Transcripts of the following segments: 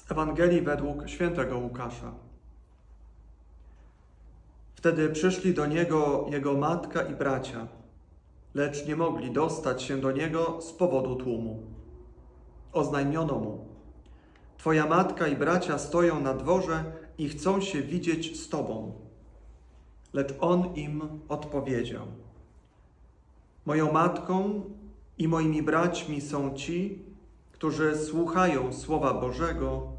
Z Ewangelii według świętego Łukasza. Wtedy przyszli do niego jego matka i bracia, lecz nie mogli dostać się do niego z powodu tłumu. Oznajmiono mu: Twoja matka i bracia stoją na dworze i chcą się widzieć z tobą. Lecz on im odpowiedział: Moją matką i moimi braćmi są ci, którzy słuchają Słowa Bożego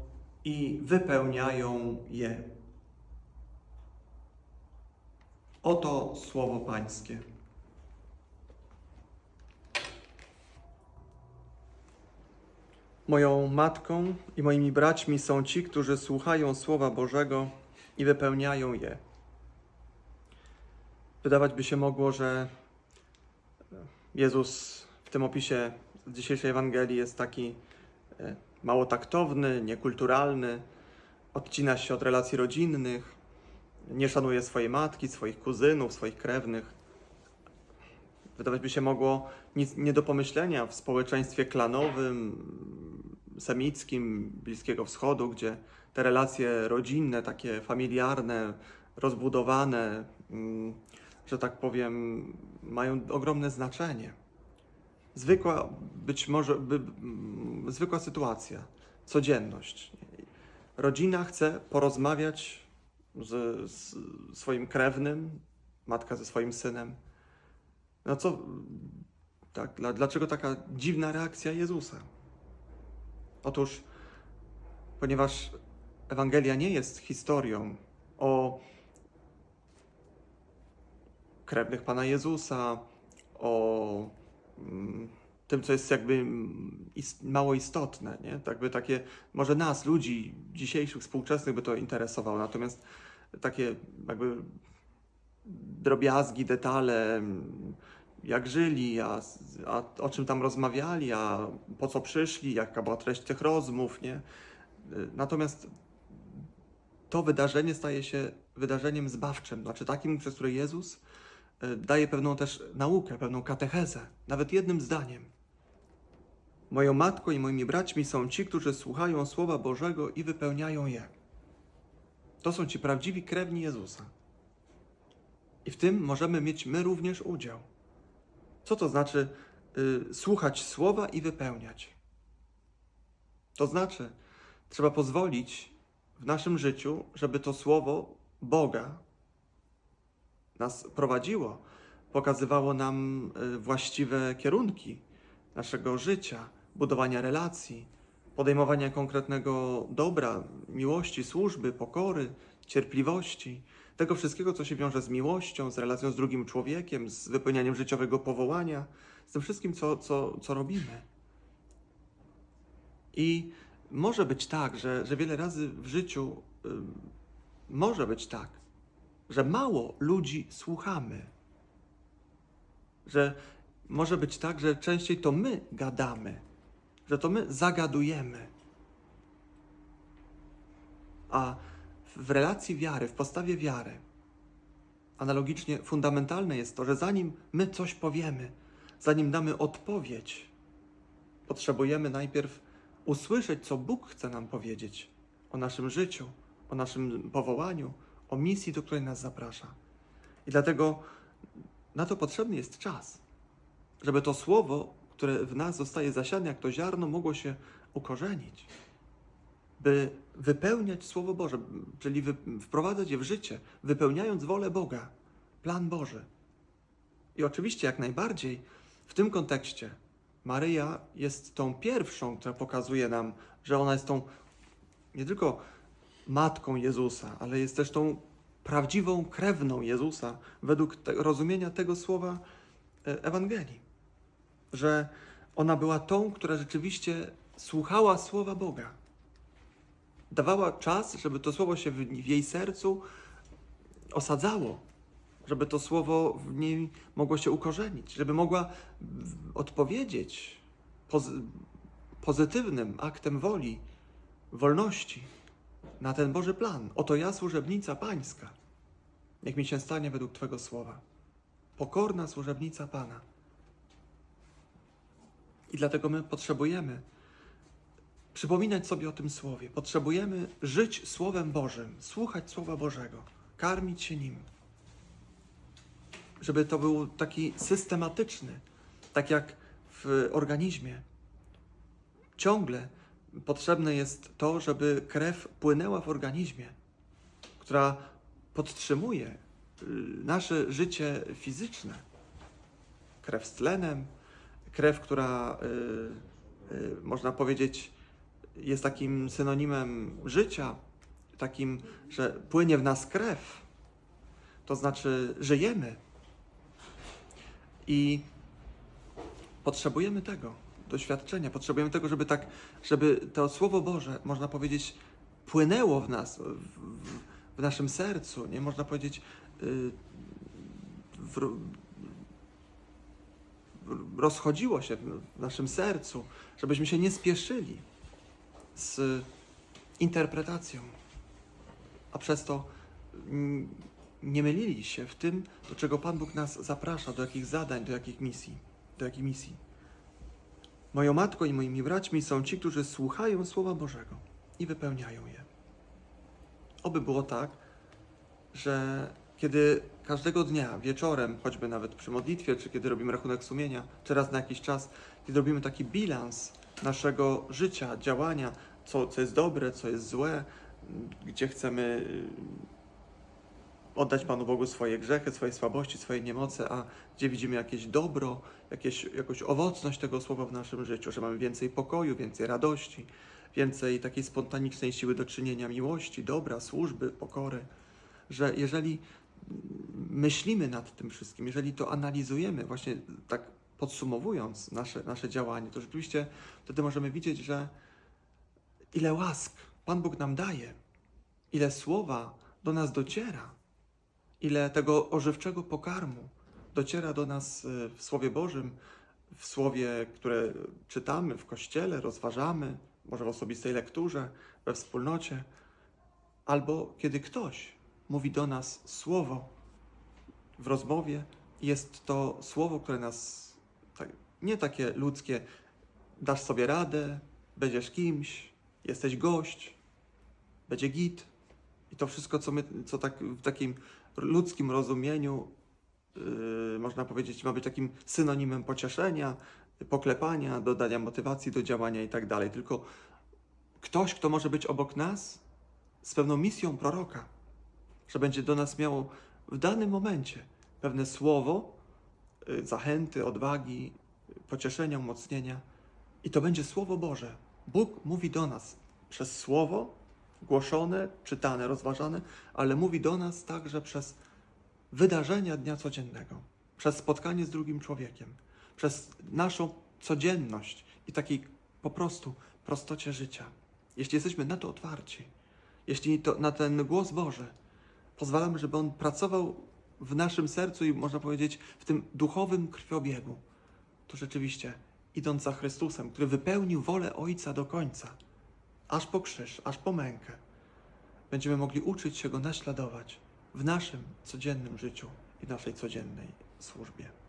i wypełniają je. Oto Słowo Pańskie. Moją matką i moimi braćmi są ci, którzy słuchają Słowa Bożego i wypełniają je. Wydawać by się mogło, że Jezus w tym opisie dzisiejszej Ewangelii jest taki e, mało taktowny, niekulturalny, odcina się od relacji rodzinnych, nie szanuje swojej matki, swoich kuzynów, swoich krewnych. Wydawać by się mogło nic nie do pomyślenia w społeczeństwie klanowym, semickim, Bliskiego Wschodu, gdzie te relacje rodzinne, takie familiarne, rozbudowane, mm, że tak powiem, mają ogromne znaczenie. Zwykła, być może, by, zwykła sytuacja, codzienność. Rodzina chce porozmawiać z, z swoim krewnym, matka ze swoim synem. No co, tak, dla, dlaczego taka dziwna reakcja Jezusa? Otóż, ponieważ Ewangelia nie jest historią o krewnych Pana Jezusa, o tym, co jest jakby mm, mało istotne, nie? Tak by takie, może nas, ludzi dzisiejszych, współczesnych by to interesowało, natomiast takie jakby drobiazgi, detale, mm, jak żyli, a, a o czym tam rozmawiali, a po co przyszli, jaka była treść tych rozmów, nie? Natomiast to wydarzenie staje się wydarzeniem zbawczym, znaczy takim, przez które Jezus daje pewną też naukę, pewną katechezę, nawet jednym zdaniem. Moją matką i moimi braćmi są ci, którzy słuchają Słowa Bożego i wypełniają je. To są ci prawdziwi krewni Jezusa. I w tym możemy mieć my również udział. Co to znaczy y, słuchać Słowa i wypełniać? To znaczy, trzeba pozwolić w naszym życiu, żeby to Słowo Boga nas prowadziło, pokazywało nam y, właściwe kierunki naszego życia, budowania relacji, podejmowania konkretnego dobra, miłości, służby, pokory, cierpliwości, tego wszystkiego, co się wiąże z miłością, z relacją z drugim człowiekiem, z wypełnianiem życiowego powołania, z tym wszystkim, co, co, co robimy. I może być tak, że, że wiele razy w życiu y, może być tak, że mało ludzi słuchamy. Że może być tak, że częściej to my gadamy, że to my zagadujemy. A w relacji wiary, w postawie wiary, analogicznie fundamentalne jest to, że zanim my coś powiemy, zanim damy odpowiedź, potrzebujemy najpierw usłyszeć, co Bóg chce nam powiedzieć o naszym życiu, o naszym powołaniu, o misji, do której nas zaprasza. I dlatego na to potrzebny jest czas, żeby to słowo, które w nas zostaje zasiane jak to ziarno, mogło się ukorzenić, by wypełniać Słowo Boże, czyli wprowadzać je w życie, wypełniając wolę Boga, plan Boży. I oczywiście, jak najbardziej, w tym kontekście Maryja jest tą pierwszą, która pokazuje nam, że ona jest tą nie tylko matką Jezusa, ale jest też tą prawdziwą krewną Jezusa według te, rozumienia tego słowa e, Ewangelii. Że ona była tą, która rzeczywiście słuchała słowa Boga. Dawała czas, żeby to słowo się w, w jej sercu osadzało, żeby to słowo w niej mogło się ukorzenić, żeby mogła odpowiedzieć pozy- pozytywnym aktem woli, wolności na ten Boży plan. Oto ja, służebnica Pańska. Niech mi się stanie według Twego słowa. Pokorna służebnica Pana. I dlatego my potrzebujemy przypominać sobie o tym Słowie. Potrzebujemy żyć Słowem Bożym, słuchać Słowa Bożego, karmić się nim. Żeby to był taki systematyczny, tak jak w organizmie. Ciągle potrzebne jest to, żeby krew płynęła w organizmie, która podtrzymuje y, nasze życie fizyczne. Krew z tlenem, krew, która y, y, można powiedzieć jest takim synonimem życia, takim, że płynie w nas krew, to znaczy żyjemy. I potrzebujemy tego doświadczenia, potrzebujemy tego, żeby tak, żeby to Słowo Boże, można powiedzieć, płynęło w nas, w, w, w naszym sercu, nie można powiedzieć, y, w, w, rozchodziło się w naszym sercu, żebyśmy się nie spieszyli z interpretacją, a przez to mm, nie mylili się w tym, do czego Pan Bóg nas zaprasza, do jakich zadań, do jakich misji, do jakiej misji. Moją matką i moimi braćmi są ci, którzy słuchają Słowa Bożego i wypełniają je. Oby było tak, że kiedy każdego dnia wieczorem, choćby nawet przy modlitwie, czy kiedy robimy rachunek sumienia, czy raz na jakiś czas, kiedy robimy taki bilans naszego życia, działania, co, co jest dobre, co jest złe, gdzie chcemy oddać Panu Bogu swoje grzechy, swoje słabości, swoje niemoce, a gdzie widzimy jakieś dobro, jakieś, jakąś owocność tego słowa w naszym życiu, że mamy więcej pokoju, więcej radości, więcej takiej spontanicznej siły do czynienia miłości, dobra, służby, pokory, że jeżeli myślimy nad tym wszystkim, jeżeli to analizujemy, właśnie tak podsumowując nasze, nasze działanie, to rzeczywiście wtedy możemy widzieć, że ile łask Pan Bóg nam daje, ile słowa do nas dociera, ile tego ożywczego pokarmu dociera do nas y, w Słowie Bożym, w Słowie, które czytamy w kościele, rozważamy, może w osobistej lekturze, we wspólnocie, albo kiedy ktoś mówi do nas słowo w rozmowie, jest to słowo, które nas tak, nie takie ludzkie, dasz sobie radę, będziesz kimś, jesteś gość, będzie git. I to wszystko, co my, co tak w takim ludzkim rozumieniu, yy, można powiedzieć, ma być takim synonimem pocieszenia, poklepania, dodania motywacji do działania i tak dalej. Tylko ktoś, kto może być obok nas z pewną misją proroka, że będzie do nas miało w danym momencie pewne słowo, y, zachęty, odwagi, y, pocieszenia, umocnienia. I to będzie Słowo Boże. Bóg mówi do nas przez Słowo, głoszone, czytane, rozważane, ale mówi do nas także przez wydarzenia dnia codziennego, przez spotkanie z drugim człowiekiem, przez naszą codzienność i takiej po prostu prostocie życia. Jeśli jesteśmy na to otwarci, jeśli to, na ten głos Boży pozwalamy, żeby On pracował w naszym sercu i można powiedzieć w tym duchowym krwiobiegu, to rzeczywiście idąc za Chrystusem, który wypełnił wolę Ojca do końca, aż po krzyż, aż po mękę, będziemy mogli uczyć się Go naśladować w naszym codziennym życiu i naszej codziennej służbie.